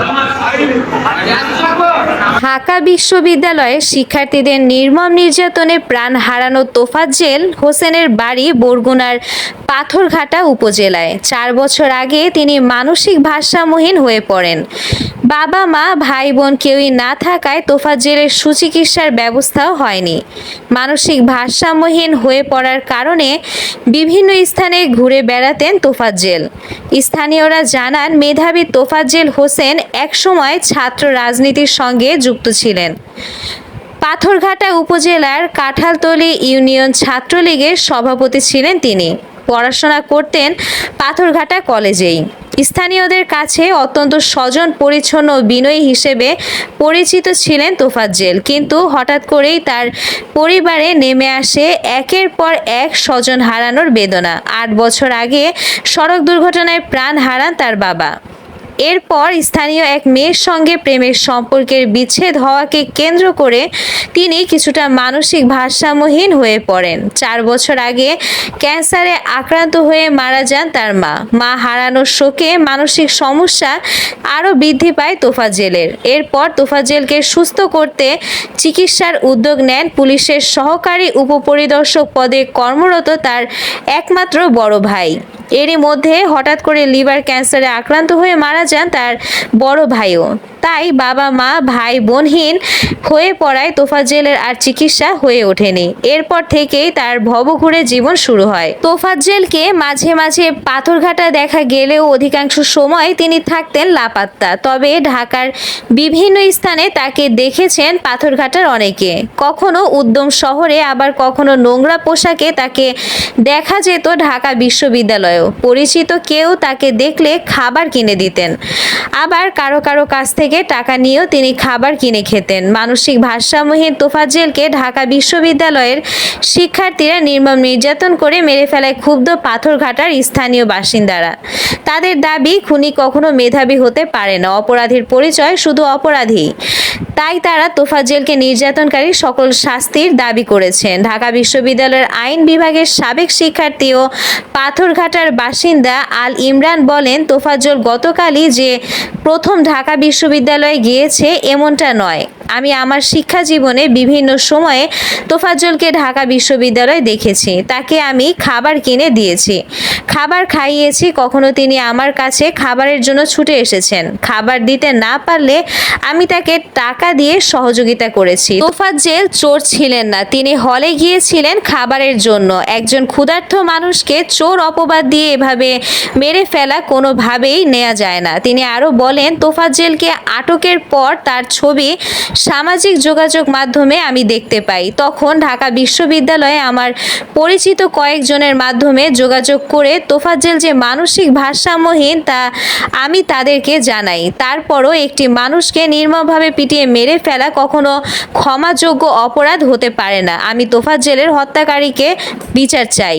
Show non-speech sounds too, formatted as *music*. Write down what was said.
他 *laughs* 妈 ঢাকা বিশ্ববিদ্যালয়ে শিক্ষার্থীদের নির্মম নির্যাতনে প্রাণ হারানো তোফাজ্জেল হোসেনের বাড়ি বরগুনার পাথরঘাটা উপজেলায়। চার বছর আগে তিনি মানসিক ভারসাম্যহীন হয়ে পড়েন। বাবা, মা, ভাই, বোন কেউই না থাকায় তোফাজ্জেলের সুচিকিৎসার ব্যবস্থাও হয়নি। মানসিক ভারসাম্যহীন হয়ে পড়ার কারণে বিভিন্ন স্থানে ঘুরে বেড়াতেন তোফাজ্জেল স্থানীয়রা জানান, মেধাবী তোফাজ্জেল হোসেন একসময় ছাত্র রাজনীতির সঙ্গে যুক্ত ছিলেন। পাথরঘাটা উপজেলার কাঁঠালতলী ইউনিয়ন ছাত্রলীগের সভাপতি ছিলেন তিনি। পড়াশোনা করতেন পাথরঘাটা কলেজেই। স্থানীয়দের কাছে অত্যন্ত স্বজন, পরিচ্ছন্ন বিনয়ী হিসেবে পরিচিত ছিলেন তোফাজ্জেল, কিন্তু হঠাৎ করেই তার পরিবারে নেমে আসে একের পর এক স্বজন হারানোর বেদনা। আট বছর আগে সড়ক দুর্ঘটনায় প্রাণ হারান তার বাবা। এরপর স্থানীয় এক মেয়ের সঙ্গে প্রেমের সম্পর্কের বিচ্ছেদ হওয়াকে কেন্দ্র করে তিনি কিছুটা মানসিক ভারসাম্যহীন হয়ে পড়েন। চার বছর আগে ক্যান্সারে আক্রান্ত হয়ে মারা যান তার মা। মা হারানোর শোকে মানসিক সমস্যা আরও বৃদ্ধি পায় তোফাজ্জেলের এরপর তোফাজ্জেলকে সুস্থ করতে চিকিৎসার উদ্যোগ নেন পুলিশের সহকারী উপপরিদর্শক পদে কর্মরত তার একমাত্র বড় ভাই। এরই মধ্যে হঠাৎ করে লিভার ক্যান্সারে আক্রান্ত হয়ে মারা যান তার বড় ভাইও। তাই বাবা মা ভাই বোনহীন হয়ে পড়ায় তোফাজ্জেলের আর চিকিৎসা হয়ে ওঠেনি। এরপর থেকেই তার ভবঘুরে জীবন শুরু হয়। তোফাজ্জেলকে মাঝে মাঝে পাথরঘাটা দেখা গেলেও অধিকাংশ সময় তিনি থাকতেন লাপাত্তা। তবে ঢাকার বিভিন্ন স্থানে তাকে দেখেছেন পাথরঘাটার অনেকে। কখনো উদ্যম শহরে, আবার কখনো নোংরা পোশাকে তাকে দেখা যেত ঢাকা বিশ্ববিদ্যালয়েও। পরিচিত কেউ তাকে দেখলে খাবার কিনে দিতেন। আবার কারও কারও কাছ থেকে টাকা নিয়েও তিনি খাবার কিনে খেতেন। মানসিক ভারসাম্যহীন তোফাজ্জেলকে ঢাকা বিশ্ববিদ্যালয়ের শিক্ষার্থীরা নির্মম নির্যাতন করে মেরে ফেলায় ক্ষুব্ধ পাথরঘাটার স্থানীয় বাসিন্দারা। তাদের দাবি, খুনি কখনো মেধাবী হতে পারে না। অপরাধীর পরিচয় শুধু অপরাধী। তাই তারা তোফাজ্জেলকে নির্যাতনকারী সকল শাস্তির দাবি করেছেন ঢাকা বিশ্ববিদ্যালয়ের আইন বিভাগের সাবেক শিক্ষার্থী ও পাথরঘাটার বাসিন্দা আল ইমরান বলেন, তোফাজ্জল গতকালই যে প্রথম ঢাকা বিশ্ববিদ্যালয়ে গিয়েছে এমনটা নয়। আমি আমার শিক্ষা জীবনে বিভিন্ন সময়ে তোফাজ্জলকে ঢাকা বিশ্ববিদ্যালয়ে দেখেছি। তাকে আমি খাবার কিনে দিয়েছি। খাবার খাইয়েছি, কখনো তিনি আমার কাছে খাবারের জন্য ছুটে এসেছেন। খাবার দিতে না পারলে আমি তাকে টাকা দিয়ে সহযোগিতা করেছি। তোফাজ্জেল চোর ছিলেন না, তিনি হলে গিয়েছিলেন খাবারের জন্য। একজন ক্ষুধার্ত মানুষকে চোর অপবাদ দিয়ে এভাবে মেরে ফেলা কোনোভাবেই নেওয়া যায় না। তিনি আরও বলেন তোফাজ্জেলকে আটকের পর তার ছবি সামাজিক যোগাযোগ মাধ্যমে আমি দেখতে পাই। তখন ঢাকা বিশ্ববিদ্যালয়ে আমার পরিচিত কয়েকজনের মাধ্যমে যোগাযোগ করে তোফাজ্জেল যে মানসিক ভারসাম্যহীন তা আমি তাদেরকে জানাই। তারপরও একটি মানুষকে নির্মমভাবে পিটিয়ে মেরে ফেলা কখনো ক্ষমাযোগ্য অপরাধ হতে পারে না। আমি তোফাজ্জেলের হত্যাকারীকে বিচার চাই।